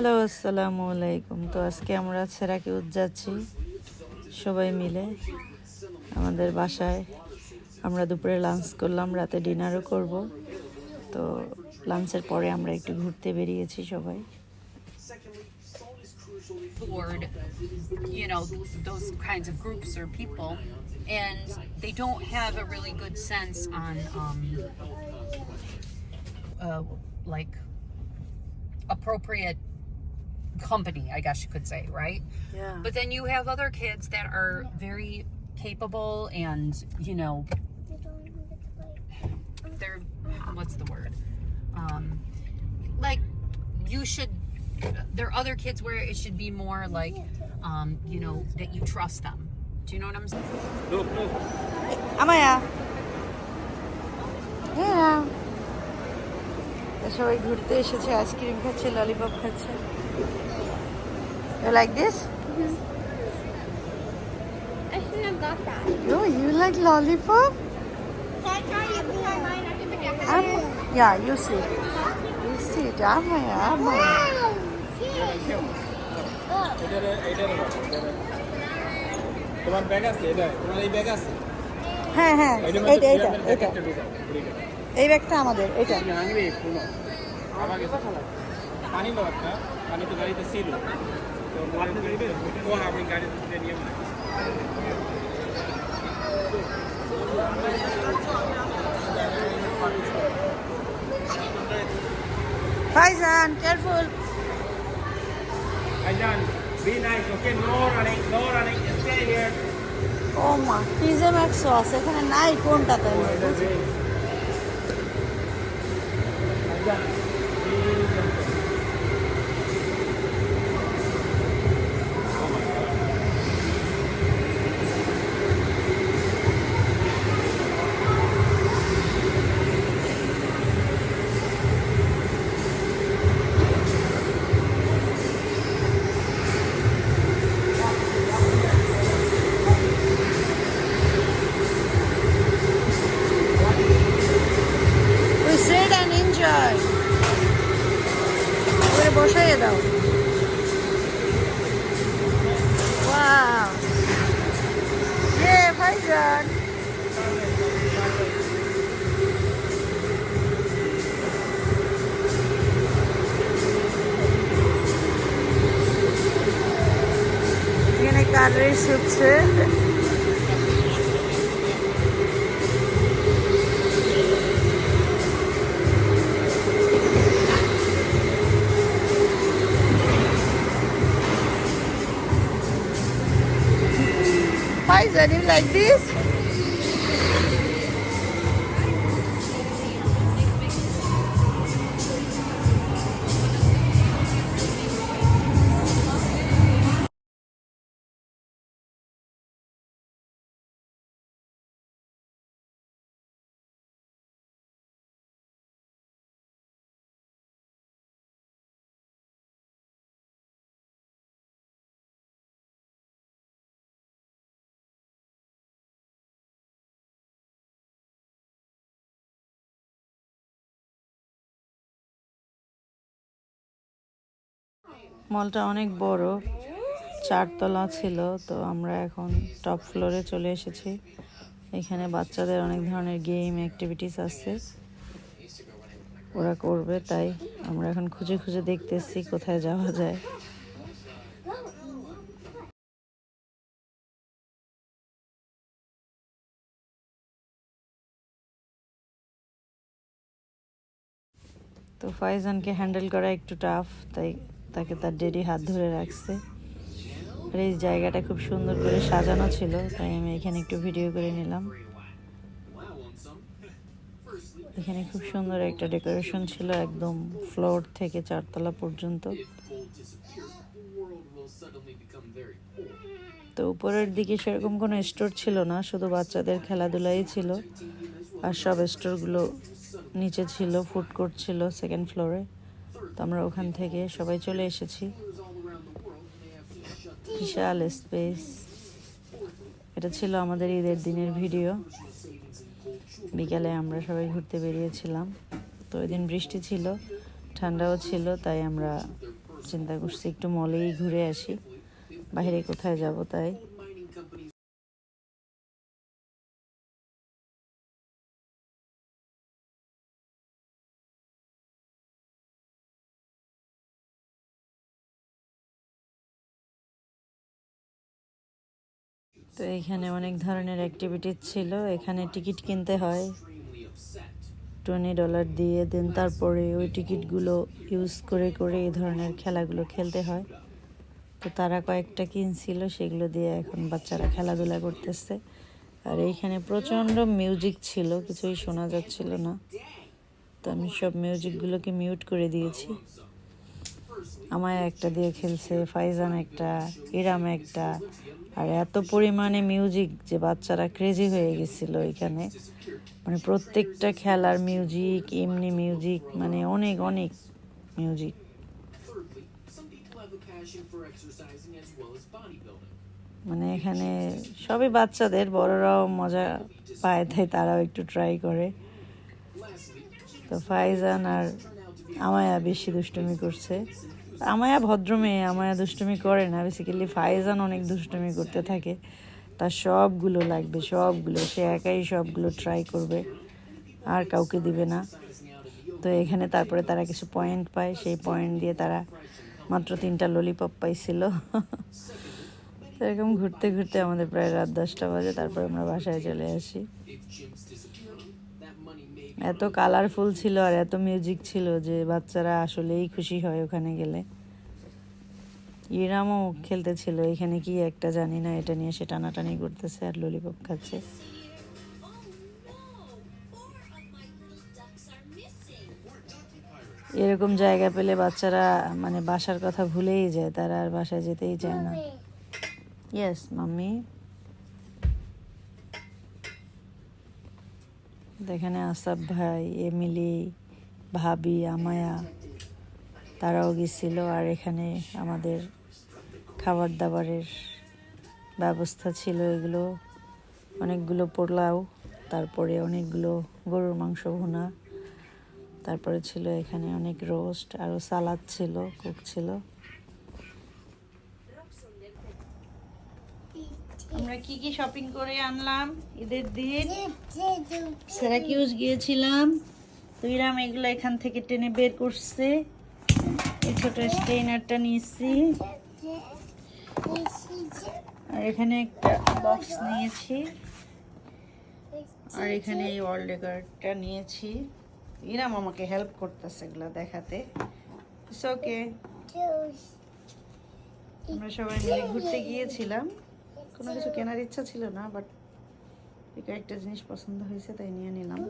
Hello আসসালামু আলাইকুম তো আজকে আমরা সেরাকে যাচ্ছি সবাই মিলে আমাদের বাসায় আমরা দুপুরে লাঞ্চ করলাম রাতে ডিনারও করব তো লাঞ্চের পরে আমরা একটু ঘুরতে বেরিয়েছি সবাই board, you know, those kinds of groups or people, and they don't have a really good sense on, um, uh, like, appropriate company, I guess you could say, right? Yeah. But then you have other kids that are very capable and, you know, they're, what's the word? Um, like, you should there are other kids where it should be more like um, you know that you trust them do you know what i'm saying Amaya হ্যাঁ সবাই ঘুরতে এসেছে ice cream খাচ্ছে lollipop খাচ্ছে like this I shouldn't have got that. Oh, you like lollipop? Can I try you try mine? I can forget Um, yeah, you see. You see it. Amaya, Amaya. এটার তোমার bag আছে এটা তোমার এই bag আছে হ্যাঁ হ্যাঁ একটা ঢুকাও, ঢুকাও। এই ব্যাগটা আমাদের এটা পানি লো পানি তো গাড়িতে ছিল তো ও আমি গাড়িতে নিয়ে Faizan, careful. ভাইজান be nice okay no running no running stay here ও মা পিজে ম্যাক্সও আছে এখানে নাই কোনটাতে yine kadre şıpsı. Why is it like this? মলটা অনেক বড়, চারতলা ছিল, তো আমরা এখন টপ ফ্লোরে চলে এসেছি। এখানে বাচ্চাদের অনেক ধরনের গেম অ্যাক্টিভিটিস আছে। ওরা করবে, তাই আমরা এখন খুঁজে খুঁজে দেখতেছি কোথায় যাওয়া যায়। তো ফাইজানকে হ্যান্ডেল করা একটু টাফ তাই তাকে তার ডেডি হাত ধরে রাখছে। আর এই জায়গাটা খুব সুন্দর করে সাজানো ছিল, তাই আমি এখানে একটু ভিডিও করে নিলাম। এখানে খুব সুন্দর একটা ডেকোরেশন ছিল, একদম ফ্লোর থেকে চারতলা পর্যন্ত। তো উপরের দিকে সেরকম কোনো স্টোর ছিল না, শুধু বাচ্চাদের খেলাধুলাই ছিল। আর সব স্টোরগুলো নিচে ছিল ফুড কোর্ট ছিল সেকেন্ড ফ্লোরে তো আমরা ওখান থেকে সবাই চলে এসেছি। বিশাল স্পেস এটা ছিল আমাদের ঈদের দিনের ভিডিও বিকালে আমরা সবাই ঘুরতে বেরিয়েছিলাম। তো ওই দিন বৃষ্টি ছিল, ঠান্ডাও ছিল, তাই আমরা চিন্তা করছি একটু মলেই ঘুরে আসি। বাইরে কোথায় যাব তাই? তো এখানে অনেক ধরনের অ্যাক্টিভিটিস ছিল। এখানে টিকিট কিনতে হয়। টোয়েন্টি ডলার দিয়ে দেন তারপরে ওই টিকিটগুলো ইউজ করে করে এই ধরনের খেলাগুলো খেলতে হয়। তো তারা কয়েকটা কিনছিল, সেগুলো দিয়ে এখন বাচ্চারা খেলাধুলা করতেছে। আর এইখানে প্রচণ্ড মিউজিক ছিল, কিছুই শোনা যাচ্ছিল না। তো আমি সব মিউজিকগুলোকে মিউট করে দিয়েছি। আমায় একটা দিয়ে খেলছে, ফাইজান একটা, ইরাম একটা। আর এত পরিমাণে মিউজিক যে বাচ্চারা ক্রেজি হয়ে গেছিল এখানে। মানে প্রত্যেকটা খেলার মিউজিক এমনি মিউজিক মানে অনেক অনেক মিউজিক. মানে এখানে সবই বাচ্চাদের, বড়রাও মজা পায়, তাই তারাও একটু ট্রাই করে। তো ফাইজান আর আমায়া বেশি দুষ্টুমি করছে। আমায়া ভদ্র মেয়ে, আমায়া দুষ্টুমি করে না। বেসিক্যালি ফাইজান অনেক দুষ্টুমি করতে থাকে। তার সবগুলো লাগবে, সবগুলো। সে একাই সবগুলো ট্রাই করবে। আর কাউকে দিবে না। তো এখানে তারপরে তারা কিছু পয়েন্ট পায়। সেই পয়েন্ট দিয়ে তারা মাত্র তিনটা ললিপপ পাইছিল। এরকম ঘুরতে ঘুরতে আমাদের প্রায় রাত দশটা বাজে। তারপরে আমরা বাসায় চলে আসি। এত কালারফুল ছিল আর এত মিউজিক ছিল যে বাচ্চারা আসলেই খুশি হয় ওখানে গেলে। ইরামও খেলতে ছিল এখানে কি একটা জানি না এটা নিয়ে সে টানাটানি করতেছে আর ললিপপ খাচ্ছে। এরকম জায়গা পেলে বাচ্চারা মানে বাসার কথা ভুলেই যায় তারা আর বাসায় যেতেই চায় না। ইয়েস মাম্মি এখানে আসাফ ভাই, এমিলি, ভাবি, আমায়া, তারাও গেছিল আর এখানে আমাদের খাবার দাবারের ব্যবস্থা ছিল এগুলো। অনেকগুলো পোলাও, তারপরে অনেকগুলো গরুর মাংস ভুনা, তারপরে ছিল এখানে অনেক রোস্ট আরও সালাদ ছিল, কুক ছিল। আমরা কি কি শপিং করে আনলাম? ঈদের দিন। সেরাকিউজ গিয়েছিলাম। তো ইরাম এগুলো এখান থেকে টেনে বের করছে। এই ছোট স্টেইনারটা নিয়েছি। আর এখানে একটা বক্স নিয়েছি। আর এখানে এই ওয়াল ডেকারটা নিয়েছি। ইরাম আমাকে হেল্প করতেছে এগুলো দেখাতে। ওকে আমরা সবাই মিলে ঘুরতে গিয়েছিলাম। কোনো কিছু কেনার ইচ্ছা ছিল না বাট একটা জিনিস পছন্দ হয়েছে তাই নিয়ে নিলাম।